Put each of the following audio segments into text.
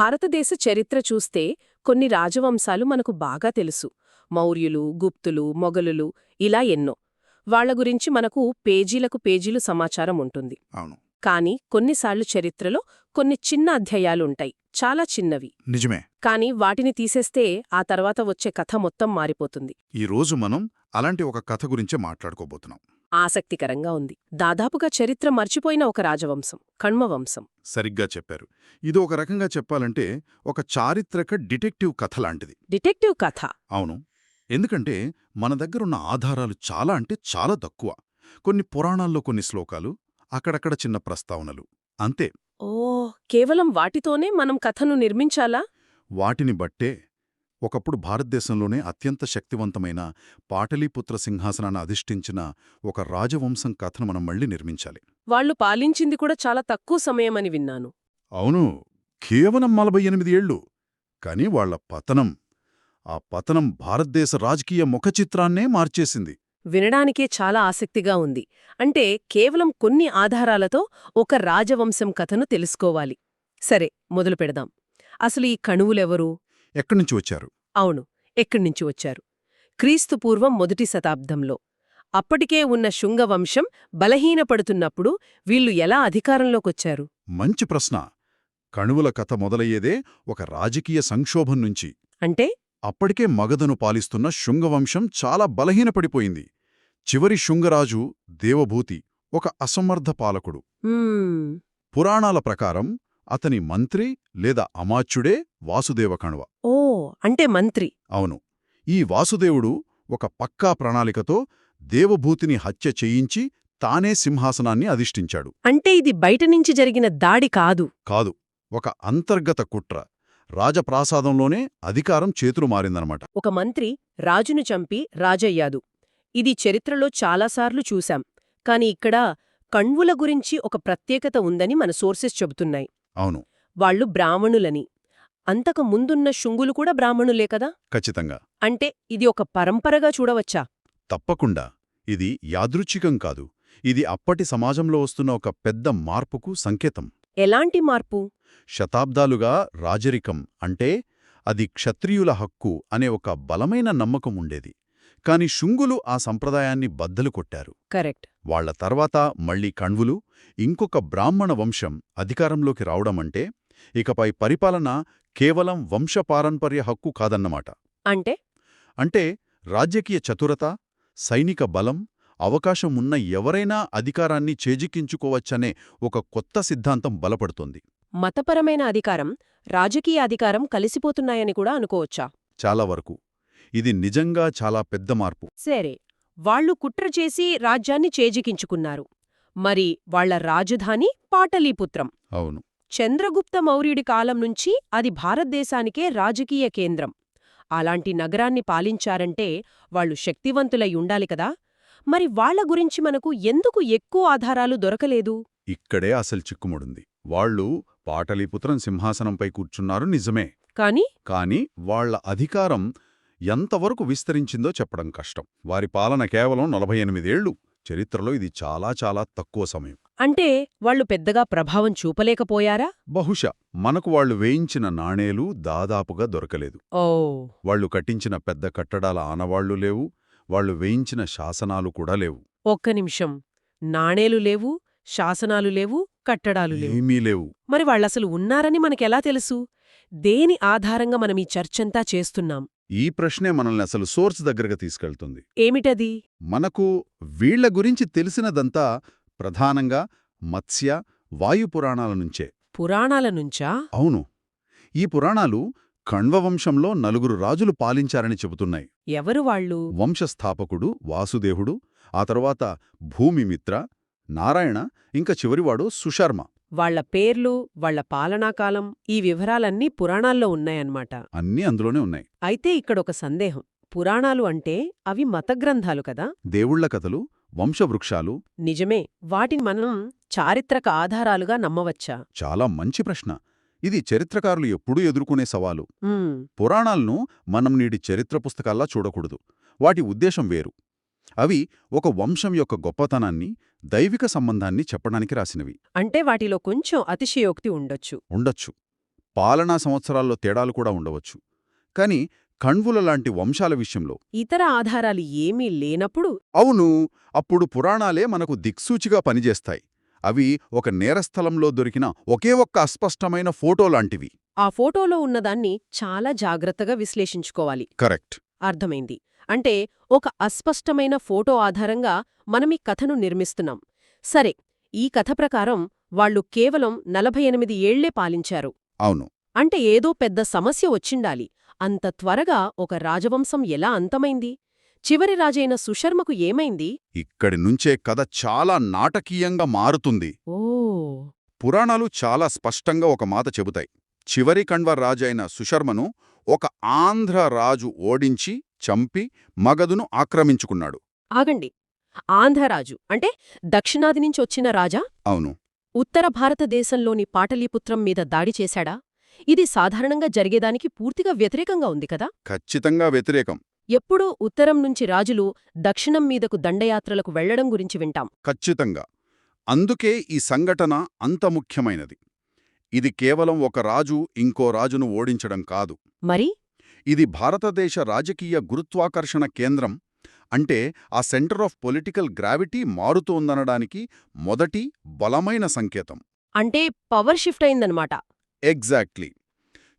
భారతదేశ చరిత్ర చూస్తే కొన్ని రాజవంశాలు మనకు బాగా తెలుసు. మౌర్యులు గుప్తులు మొఘలులు ఇలా ఎన్నో. వాళ్ళ గురించి మనకు పేజీలకు పేజీలు సమాచారం ఉంటుంది. అవును. కాని కొన్నిసార్లు చరిత్రలో కొన్ని చిన్న అధ్యాయాలుంటాయి చాలా చిన్నవి. నిజమే. కాని వాటిని తీసేస్తే ఆ తర్వాత వచ్చే కథ మొత్తం మారిపోతుంది. ఈ రోజు మనం అలాంటి ఒక కథ గురించే మాట్లాడుకోబోతున్నాం. ఆసక్తికరంగా ఉంది. దాదాపుగా చరిత్ర మర్చిపోయిన ఒక రాజవంశం కణ్మవంశం సరిగ్గా చెప్పారు. ఇది ఒక రకంగా చెప్పాలంటే ఒక చారిత్రక డిటెక్టివ్ కథ లాంటిది. డిటెక్టివ్ కథ? అవును. ఎందుకంటే మన దగ్గరున్న ఆధారాలు చాలా అంటే చాలా తక్కువ. కొన్ని పురాణాల్లో కొన్ని శ్లోకాలు అక్కడక్కడ చిన్న ప్రస్తావనలు. అంతే. ఓ కేవలం వాటితోనే మనం కథను నిర్మించాలా? వాటిని బట్టే ఒకప్పుడు భారతదేశంలోనే అత్యంత శక్తివంతమైన పాటలీపుత్ర సింహాసనాన్ని అధిష్ఠించిన ఒక రాజవంశం కథను మనం మళ్ళీ నిర్మించాలి. వాళ్ళు పాలించింది కూడా చాలా తక్కువ సమయమని విన్నాను. అవును కేవలం నలభై ఎనిమిది ఏళ్ళు. కాని వాళ్ళ పతనం ఆ పతనం భారతదేశ రాజకీయ ముఖచిత్రాన్నే మార్చేసింది. వినడానికే చాలా ఆసక్తిగా ఉంది. అంటే కేవలం కొన్ని ఆధారాలతో ఒక రాజవంశం కథను తెలుసుకోవాలి. సరే మొదలు పెడదాం. అసలు ఈ కణువులెవరు? ఎక్కడ్నుంచి వచ్చారు? అవును ఎక్కడ్నుంచి వచ్చారు? క్రీస్తు పూర్వం మొదటి శతాబ్దంలో. అప్పటికే ఉన్న శుంగవంశం బలహీనపడుతున్నప్పుడు వీళ్ళు ఎలా అధికారంలోకొచ్చారు? మంచి ప్రశ్న. కణువుల కథ మొదలయ్యేదే ఒక రాజకీయ సంక్షోభం నుంచి. అంటే? అప్పటికే మగధను పాలిస్తున్న శుంగవంశం చాలా బలహీనపడిపోయింది. చివరి శుంగరాజు దేవభూతి ఒక అసమర్థ పాలకుడు. పురాణాల ప్రకారం అతని మంత్రి లేదా అమాత్యుడే వాసుదేవ కణువ. ఓ అంటే మంత్రి. అవును. ఈ వాసుదేవుడు ఒక పక్కా ప్రణాళికతో దేవభూతిని హత్య చేయించి తానే సింహాసనాన్ని అధిష్ఠించాడు. అంటే ఇది బయట నుంచి జరిగిన దాడి కాదు. కాదు. ఒక అంతర్గత కుట్ర. రాజప్రాసాదంలోనే అధికారం చేతులు మారిందనమాట. ఒక మంత్రి రాజును చంపి రాజయ్యాదు ఇది చరిత్రలో చాలాసార్లు చూశాం. కాని ఇక్కడ కణ్వుల గురించి ఒక ప్రత్యేకత ఉందని మన సోర్సెస్ చెబుతున్నాయి. అవును. వాళ్ళు బ్రాహ్మణులని. అంతకు ముందున్న శుంగులు కూడా బ్రాహ్మణులే కదా? ఖచ్చితంగా. అంటే ఇది ఒక పరంపరగా చూడవచ్చా? తప్పకుండా. ఇది యాదృచ్ఛికం కాదు. ఇది అప్పటి సమాజంలో వస్తున్న ఒక పెద్ద మార్పుకు సంకేతం. ఎలాంటి మార్పు? శతాబ్దాలుగా రాజరికం అంటే అది క్షత్రియుల హక్కు అనే ఒక బలమైన నమ్మకం ఉండేది. కాని శుంగులు ఆ సంప్రదాయాన్ని బద్దలు కొట్టారు. కరెక్ట్. వాళ్ళ తర్వాత మళ్ళీ కణ్వులు ఇంకొక బ్రాహ్మణ వంశం అధికారంలోకి రావడమంటే ఇకపై పరిపాలన కేవలం వంశపారంపర్య హక్కు కాదన్నమాట. అంటే? అంటే రాజకీయ చతురత సైనిక బలం అవకాశం ఉన్న ఎవరైనా అధికారాన్ని చేజిక్కించుకోవచ్చనే ఒక కొత్త సిద్ధాంతం బలపడుతోంది. మతపరమైన అధికారం రాజకీయ అధికారం కలిసిపోతున్నాయని కూడా అనుకోవచ్చా? చాలా వరకు. ఇది నిజంగా చాలా పెద్ద మార్పు. సరే వాళ్ళు కుట్ర చేసి రాజ్యాన్ని చేజికించుకున్నారు. మరి వాళ్ళ రాజధాని పాటలీపుత్రం. అవును. చంద్రగుప్త మౌర్యుడి కాలం నుంచి అది భారతదేశానికే రాజకీయ కేంద్రం. అలాంటి నగరాన్ని పాలించారంటే వాళ్ళు శక్తివంతులై ఉండాలి కదా. మరి వాళ్ళ గురించి మనకు ఎందుకు ఎక్కువ ఆధారాలు దొరకలేదు? ఇక్కడే అసలు చిక్కుముడుంది. వాళ్ళు పాటలీపుత్రం సింహాసనంపై కూర్చున్నారు నిజమే. కాని? కాని వాళ్ళ అధికారం ఎంతవరకు విస్తరించిందో చెప్పడం కష్టం. వారి పాలన కేవలం నలభై ఎనిమిదేళ్ళు చరిత్రలో ఇది చాలా చాలా తక్కువ సమయం. అంటే వాళ్ళు పెద్దగా ప్రభావం చూపలేకపోయారా? బహుశా మనకు వాళ్ళు వేయించిన నాణేలు దాదాపుగా దొరకలేదు. ఓ. వాళ్ళు కట్టించిన పెద్ద కట్టడాల ఆనవాళ్ళు లేవు. వాళ్ళు వేయించిన శాసనాలు కూడా లేవు. ఒక్క నిమిషం. నాణేలు లేవు శాసనాలు లేవు కట్టడాలు లేవు. ఏమీ లేవు. మరి వాళ్ళసలు ఉన్నారని మనకెలా తెలుసు? దేని ఆధారంగా మనం ఈ చర్చంతా చేస్తున్నాం? ఈ ప్రశ్నే మనల్ని అసలు సోర్స్ దగ్గరగా తీసుకెళ్తుంది. ఏమిటది? మనకు వీళ్ళ గురించి తెలిసినదంతా ప్రధానంగా మత్స్య వాయు పురాణాల నుంచే. పురాణాల నుంచా? అవును. ఈ పురాణాలు కణ్వవంశంలో నలుగురు రాజులు పాలించారని చెబుతున్నాయి. ఎవరు వాళ్ళు? వంశస్థాపకుడు వాసుదేవుడు ఆ తరువాత భూమిమిత్ర నారాయణ ఇంకా చివరివాడు సుశర్మ. వాళ్ళ పేర్లు వాళ్ళ పాలనాకాలం ఈ వివరాలన్నీ పురాణాల్లో ఉన్నాయన్నమాట. అన్నీ అందులోనే ఉన్నాయి. అయితే ఇక్కడొక సందేహం. పురాణాలు అంటే అవి మతగ్రంథాలు కదా? దేవుళ్ళ కథలు వంశవృక్షాలు. నిజమే వాటిని మనం చారిత్రక ఆధారాలుగా నమ్మవచ్చా? చాలా మంచి ప్రశ్న. ఇది చరిత్రకారులు ఎప్పుడూ ఎదుర్కొనే సవాలు. పురాణాలను మనం నేటి చరిత్ర పుస్తకాల్లా చూడకూడదు. వాటి ఉద్దేశం వేరు. అవి ఒక వంశం యొక్క గొప్పతనాన్ని దైవిక సంబంధాన్ని చెప్పడానికి రాసినవి. అంటే వాటిలో కొంచెం అతిశయోక్తి ఉండొచ్చు. ఉండొచ్చు. పాలనా సంవత్సరాల్లో తేడాలు కూడా ఉండవచ్చు. కాని కణ్వుల లాంటి వంశాల విషయంలో ఇతర ఆధారాలు ఏమీ లేనప్పుడు అవును అప్పుడు పురాణాలే మనకు దిక్సూచిగా పనిచేస్తాయి. అవి ఒక నేరస్థలంలో దొరికిన ఒకే ఒక్క అస్పష్టమైన ఫోటో లాంటివి. ఆ ఫోటోలో ఉన్నదాన్ని చాలా జాగ్రత్తగా విశ్లేషించుకోవాలి. కరెక్ట్. అర్థమైంది. అంటే ఒక అస్పష్టమైన ఫోటో ఆధారంగా మనమీ కథను నిర్మిస్తున్నాం. సరే ఈ కథ ప్రకారం వాళ్ళు కేవలం నలభై ఎనిమిది ఏళ్ళే పాలించారు. అవును. అంటే ఏదో పెద్ద సమస్య వచ్చిండాలి. అంత త్వరగా ఒక రాజవంశం ఎలా అంతమైంది? చివరి రాజైన సుశర్మకు ఏమైంది? ఇక్కడి నుంచే కథ చాలా నాటకీయంగా మారుతుంది. ఓ. పురాణాలు చాలా స్పష్టంగా ఒక మాట చెబుతాయి. చివరి కణ్వ రాజైన సుశర్మను ఒక ఆంధ్ర రాజు ఓడించి చంపి మగధును ఆక్రమించుకున్నాడు. ఆగండి. ఆంధ్రరాజు అంటే దక్షిణాది నుంచి వచ్చిన రాజా? అవును. ఉత్తర భారతదేశంలోని పాటలీపుత్రం మీద దాడి చేశాడా? ఇది సాధారణంగా జరిగేదానికి పూర్తిగా వ్యతిరేకంగా ఉంది కదా? ఖచ్చితంగా వ్యతిరేకం. ఎప్పుడూ ఉత్తరం నుంచి రాజులు దక్షిణం మీదకు దండయాత్రలకు వెళ్ళడం గురించి వింటాం. ఖచ్చితంగా. అందుకే ఈ సంఘటన అంత ముఖ్యమైనది. ఇది కేవలం ఒక రాజు ఇంకో రాజును ఓడించడం కాదు. మరి? ఇది భారతదేశ రాజకీయ గురుత్వాకర్షణ కేంద్రం అంటే ఆ సెంటర్ ఆఫ్ పొలిటికల్ గ్రావిటీ మారుతోందనడానికి మొదటి బలమైన సంకేతం. అంటే పవర్ షిఫ్ట్ అయిందనమాట. ఎగ్జాక్ట్లీ.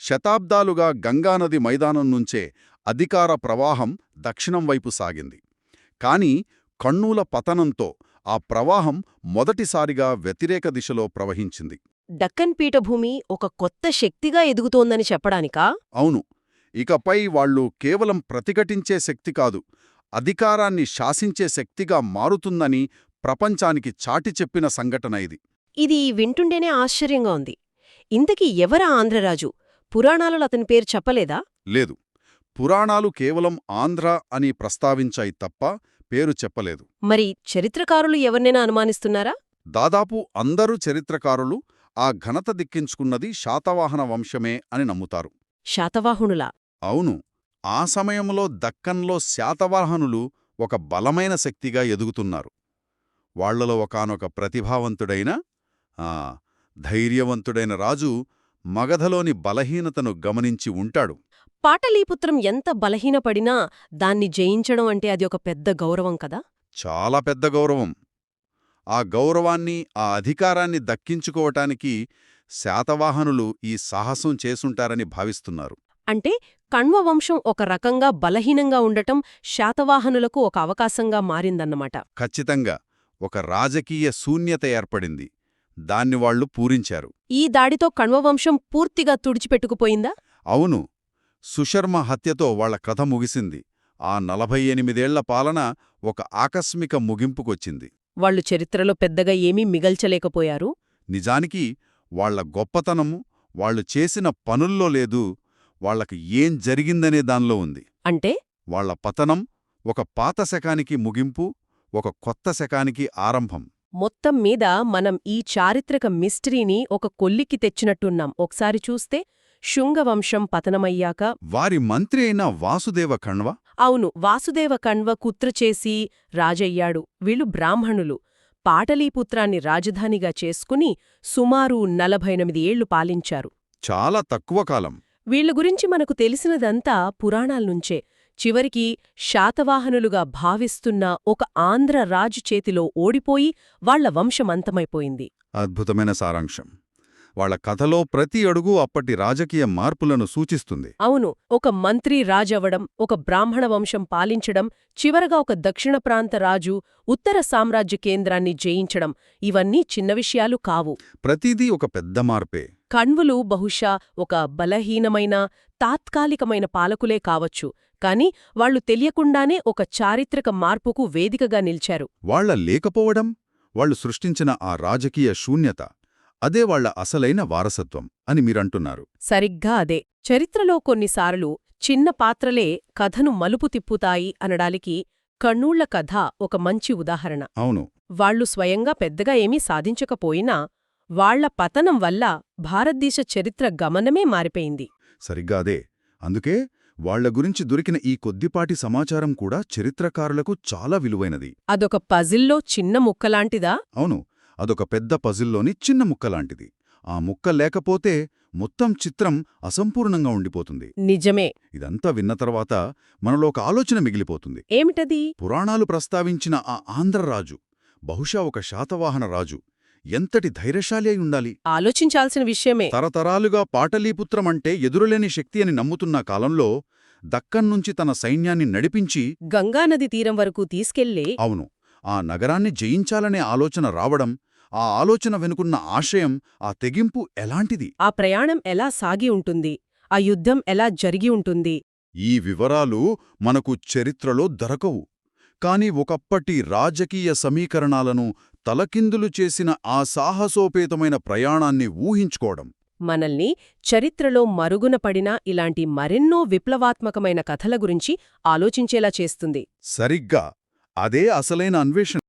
శతాబ్దాలుగా గంగానది మైదానం నుంచే అధికార ప్రవాహం దక్షిణం వైపు సాగింది. కాని కണ്ണూల పతనంతో ఆ ప్రవాహం మొదటిసారిగా వ్యతిరేక దిశలో ప్రవహించింది. డక్కన్ పీఠభూమి ఒక కొత్త శక్తిగా ఎదుగుతోందని చెప్పడానికా? అవును. ఇకపై వాళ్ళు కేవలం ప్రతిఘటించే శక్తి కాదు అధికారాన్ని శాసించే శక్తిగా మారుతుందని ప్రపంచానికి చాటి చెప్పిన సంఘటన ఇది. ఇది వింటుండేనే ఆశ్చర్యంగా ఉంది. ఇంతకీ ఎవరా ఆంధ్రరాజు? పురాణాలలో అతని పేరు చెప్పలేదా? లేదు. పురాణాలు కేవలం ఆంధ్ర అని ప్రస్తావించాయి తప్ప పేరు చెప్పలేదు. మరి చరిత్రకారులు ఎవరినైనా అనుమానిస్తున్నారా? దాదాపు అందరూ చరిత్రకారులు ఆ ఘనత దిక్కించుకున్నది శాతవాహన వంశమే అని నమ్ముతారు. శాతవాహనులా? అవును ఆ సమయంలో దక్కన్లో శాతవాహనులు ఒక బలమైన శక్తిగా ఎదుగుతున్నారు. వాళ్ళలో ఒకానొక ప్రతిభావంతుడైన ఆ ధైర్యవంతుడైన రాజు మగధలోని బలహీనతను గమనించి ఉంటాడు. పాటలీపుత్రం ఎంత బలహీనపడినా దాన్ని జయించడం అంటే అది ఒక పెద్ద గౌరవం కదా? చాలా పెద్ద గౌరవం. ఆ గౌరవాన్ని ఆ అధికారాన్ని దక్కించుకోవటానికి శాతవాహనులు ఈ సాహసం చేసుంటారని భావిస్తున్నారు. అంటే కణ్వ వంశం ఒక రకంగా బలహీనంగా ఉండటం శాతవాహనులకు ఒక అవకాశంగా మారిందన్నమాట. ఖచ్చితంగా ఒక రాజకీయ శూన్యత ఏర్పడింది. దాన్ని వాళ్ళు పూరించారు. ఈ దాడితో కణ్వవంశం పూర్తిగా తుడిచిపెట్టుకుపోయిందా? అవును. సుశర్మ హత్యతో వాళ్ళ కథ ముగిసింది. ఆ నలభై ఎనిమిదేళ్ళ పాలన ఒక ఆకస్మిక ముగింపుకొచ్చింది. వాళ్ళు చరిత్రలో పెద్దగా ఏమీ మిగల్చలేకపోయారు? నిజానికి వాళ్ళ గొప్పతనము వాళ్ళు చేసిన పనుల్లో లేదు వాళ్ళకు ఏం జరిగిందనే దానిలో ఉంది. అంటే? వాళ్ళ పతనం ఒక పాత శకానికి ముగింపు ఒక కొత్త శకానికి ఆరంభం. మొత్తం మీద మనం ఈ చారిత్రక మిస్టరీని ఒక కొల్లికి తెచ్చినట్టున్నాం. ఒకసారి చూస్తే శుంగవంశం పతనమయ్యాక. వారి మంత్రి అయిన వాసుదేవ కణ్వ అవును వాసుదేవ కణ్వ కుత్రచేసి రాజయ్యాడు. వీళ్ళు బ్రాహ్మణులు. పాటలీపుత్రాన్ని రాజధానిగా చేసుకుని సుమారు నలభైనమిది ఏళ్ళు పాలించారు. చాలా తక్కువ కాలం. వీళ్ళ గురించి మనకు తెలిసినదంతా పురాణాల్నుంచే చివరికి శాతవాహనులుగా భావిస్తున్న ఒక ఆంధ్ర రాజు చేతిలో ఓడిపోయి వాళ్ళ వంశమంతమైపోయింది. అద్భుతమైన సారాంశం. వాళ్ళ కథలో ప్రతి అడుగు అప్పటి రాజకీయ మార్పులను సూచిస్తుంది. అవును ఒక మంత్రి రాజవడం ఒక బ్రాహ్మణ వంశం పాలించడం చివరగా ఒక దక్షిణ ప్రాంత రాజు ఉత్తర సామ్రాజ్య కేంద్రాన్ని జయించడం ఇవన్నీ చిన్న విషయాలు కావు. ప్రతిదీ ఒక పెద్ద మార్పే. కణ్వులు బహుశా ఒక బలహీనమైన తాత్కాలికమైన పాలకులే కావచ్చు కాని వాళ్ళు తెలియకుండానే ఒక చారిత్రక మార్పుకు వేదికగా నిల్చారు. వాళ్ళ లేకపోవడం వాళ్ళు సృష్టించిన ఆ రాజకీయ శూన్యత అదే వాళ్ళ అసలైన వారసత్వం అని మీరంటున్నారు. సరిగ్గా అదే. చరిత్రలో కొన్నిసార్లు చిన్న పాత్రలే కథను మలుపు తిప్పుతాయి అనడానికి కన్నూళ్ళ కథ ఒక మంచి ఉదాహరణ. అవును. వాళ్ళు స్వయంగా పెద్దగా ఏమీ సాధించకపోయినా వాళ్ళ పతనం వల్ల భారతదేశ చరిత్ర గమనమే మారిపోయింది. సరిగ్గా అదే. అందుకే వాళ్ళ గురించి దొరికిన ఈ కొద్దిపాటి సమాచారం కూడా చరిత్రకారులకు చాలా విలువైనది. అదొక పజిల్లో చిన్న ముక్కలాంటిదా? అవును అదొక పెద్ద పజిల్లోని చిన్న ముక్కలాంటిది. ఆ ముక్క లేకపోతే మొత్తం చిత్రం అసంపూర్ణంగా ఉండిపోతుంది. నిజమే. ఇదంతా విన్న తర్వాత మనలో ఒక ఆలోచన మిగిలిపోతుంది. ఏమిటది? పురాణాలు ప్రస్తావించిన ఆ ఆంధ్రరాజు బహుశా ఒక శాతవాహన రాజు ఎంతటి ధైర్యశాలి అయి ఉండాలి? ఆలోచించాల్సిన విషయమే. తరతరాలుగా పాటలీపుత్రమంటే ఎదురులేని శక్తి అని నమ్ముతున్న కాలంలో దక్కన్ నుంచి తన సైన్యాన్ని నడిపించి గంగానది తీరం వరకు తీసుకెళ్ళే అవును ఆ నగరాన్ని జయించాలనే ఆలోచన రావడం ఆ ఆలోచన వెనుకున్న ఆశయం ఆ తెగింపు ఎలాంటిది? ఆ ప్రయాణం ఎలా సాగి ఉంటుంది? ఆ యుద్ధం ఎలా జరిగి ఉంటుంది? ఈ వివరాలు మనకు చరిత్రలో దొరకవు. కాని ఒకప్పటి రాజకీయ సమీకరణాలను తలకిందులు చేసిన ఆ సాహసోపేతమైన ప్రయాణాన్ని ఊహించుకోవడం. మనల్ని చరిత్రలో మరుగున పడిన ఇలాంటి మరెన్నో విప్లవాత్మకమైన కథల గురించి ఆలోచించేలా చేస్తుంది. సరిగ్గా. అదే అసలైన అన్వేషణ.